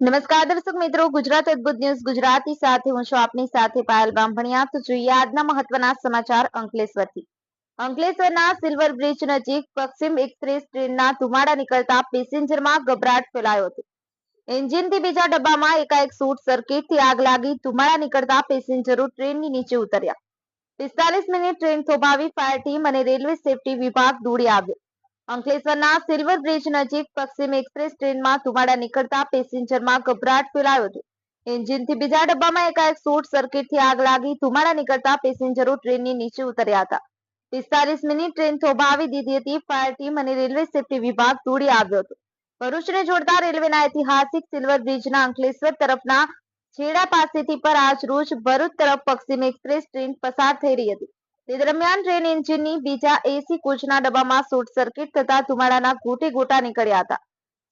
નમસ્કાર દર્શક મિત્રો, ગુજરાત અદભુત ન્યૂઝ ગુજરાતી સાથે હું છું આપની સાથે પાયલ બામભણિયા તો જોઈએ આજના મહત્વના સમાચાર અંકલેશ્વરથી. અંકલેશ્વરના સિલ્વર બ્રિજ નજીક પશ્ચિમ એક્સપ્રેસ ટ્રેનના ધુમાડા નીકળતા પેસેન્જરમાં ગભરાટ ફેલાયો હતો. એન્જિનથી બીજા ડબ્બામાં એકાએક શોર્ટ સર્કિટથી આગ લાગી ધુમાડા નીકળતા પેસેન્જરો ટ્રેનની નીચે ઉતર્યા. પિસ્તાલીસ મિનિટ ટ્રેન થોભાવી ફાયર ટીમ અને રેલવે સેફટી વિભાગ દોડી આવ્યો. અંકલેશ્વરના સિલ્વર બ્રિજ નજીક પશ્ચિમ એક્સપ્રેસ ટ્રેનમાં ધુમાડા નીકળતા પેસેન્જરમાં ગભરાટ ફેલાયો હતો. એન્જિનથી બીજા ડબ્બામાં એકાએક શોર્ટ સર્કિટથી આગ લાગી ધુમાડા નીકળતા પેસેન્જરો ટ્રેનની નીચે ઉતર્યા હતા. પિસ્તાલીસ મિનિટ ટ્રેન થોભાવી દીધી હતી, ફાયર ટીમ અને રેલવે સેફટી વિભાગ દોડી આવ્યો હતો. ભરૂચને જોડતા રેલવેના ઐતિહાસિક સિલ્વર બ્રિજના અંકલેશ્વર તરફના છેડા પાસેથી પર આજ રોજ ભરૂચ તરફ પશ્ચિમ એક્સપ્રેસ ટ્રેન પસાર થઈ રહી હતી. તે દરમિયાન ટ્રેન એન્જિનની બીજા એસી કોચના ડબ્બામાં શોર્ટ સર્કિટ થતા ધુમાડાના ગોટે ગોટા નીકળ્યા હતા,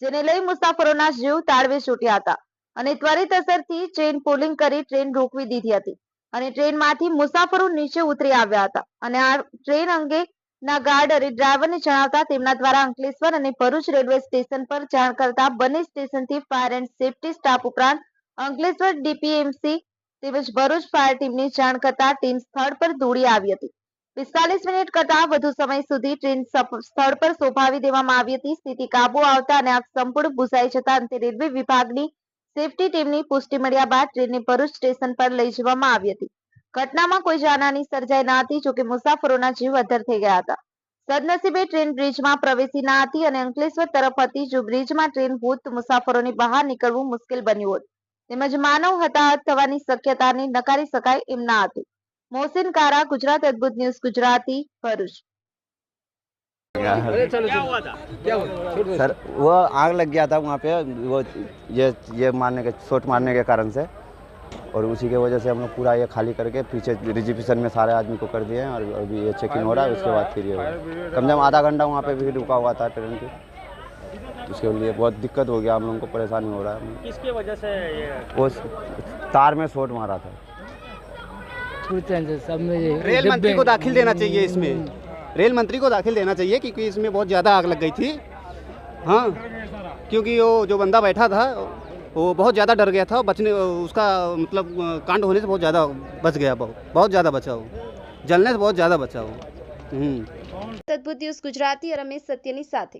જેને લઈ મુસાફરોના જીવ તાળવે છૂટ્યા હતા. અને ત્વરિત અસરથી ટ્રેન પોલિંગ કરી ટ્રેન રોકવી દીધી હતી. અને ટ્રેનમાંથી મુસાફરો નીચે ઉતરી આવ્યા હતા. અને આ ટ્રેન અંગે ના ગાર્ડરે ડ્રાઈવરને જણાવતા તેમના દ્વારા અંકલેશ્વર અને ભરૂચ રેલવે સ્ટેશન પર જાણ કરતા બંને સ્ટેશનથી ફાયર એન્ડ સેફટી સ્ટાફ ઉપરાંત અંકલેશ્વર ડીપીએમસી તેમજ ભરૂચ ફાયર ટીમની જાણ કરતા ટીમ સ્થળ પર દોડી આવી હતી. પિસ્તાલીસ મિનિટ કરતા વધુ સમય સુધી ટ્રેન સ્થળ પર સોંપાવી દેવામાં આવી હતી. સ્થિતિ કાબુ આવતા અને આગ સંપૂર્ણ બુઝાઈ જતા અંતે રેલવે વિભાગની સેફટી ટીમની પુષ્ટિ મળ્યા બાદ ટ્રેનને ભરૂચ સ્ટેશન પર લઈ જવામાં આવી હતી. ઘટનામાં કોઈ જાનહાની સર્જાઈ ન હતી, જોકે મુસાફરોના જીવ અધર થઈ ગયા હતા. સદનસીબે ટ્રેન બ્રિજમાં પ્રવેશી ના હતી અને અંકલેશ્વર તરફ હતી, જો બ્રિજમાં ટ્રેન હોત તો મુસાફરોને બહાર નીકળવું મુશ્કેલ બન્યું હોત. તેમજ માનવ હતાહત થવાની શક્યતાને નકારી શકાય એમ ના હતું મોહસિન કારા ગુજરાત અદ્ભુત ન્યૂઝ ગુજરાતી ભરૂચ अरे चलो क्या हुआ था क्या हुआ छोड़ दो सर वो आग लग गया था वहाँ पे वो ये ये मारने के चोट मारने के कारण से और उसी के वजह से हम लोग पूरा ये खाली करके पीछे रिजिपिशन में सारे आदमी को कर दिए हैं और अभी ये चेकिंग हो रहा है उसके बाद फिर ये होगा। कम से कम आधा घंटा वहाँ पे भी रुका हुआ था ट्रेन के उसके लिए बहुत दिक्कत हो गया हम लोगों को परेशानी हो रहा है किसकी वजह से ये वो तार में शॉट मारा था छूटते हैं सब में ये रेल मंत्री डिब्बे- को दाखिल देना चाहिए इसमें रेल मंत्री को दाखिल देना चाहिए क्योंकि इसमें बहुत ज़्यादा आग लग गई थी हाँ क्योंकि वो जो बंदा बैठा था वो बहुत ज़्यादा डर गया था बचने उसका मतलब कांड होने से बहुत ज़्यादा बच गया बहुत बहुत ज़्यादा बचा वो जलने से बहुत ज़्यादा बचा वो हम्म અદ્ભુત ન્યૂઝ ગુજરાતી રમેશ સત્યની સાથે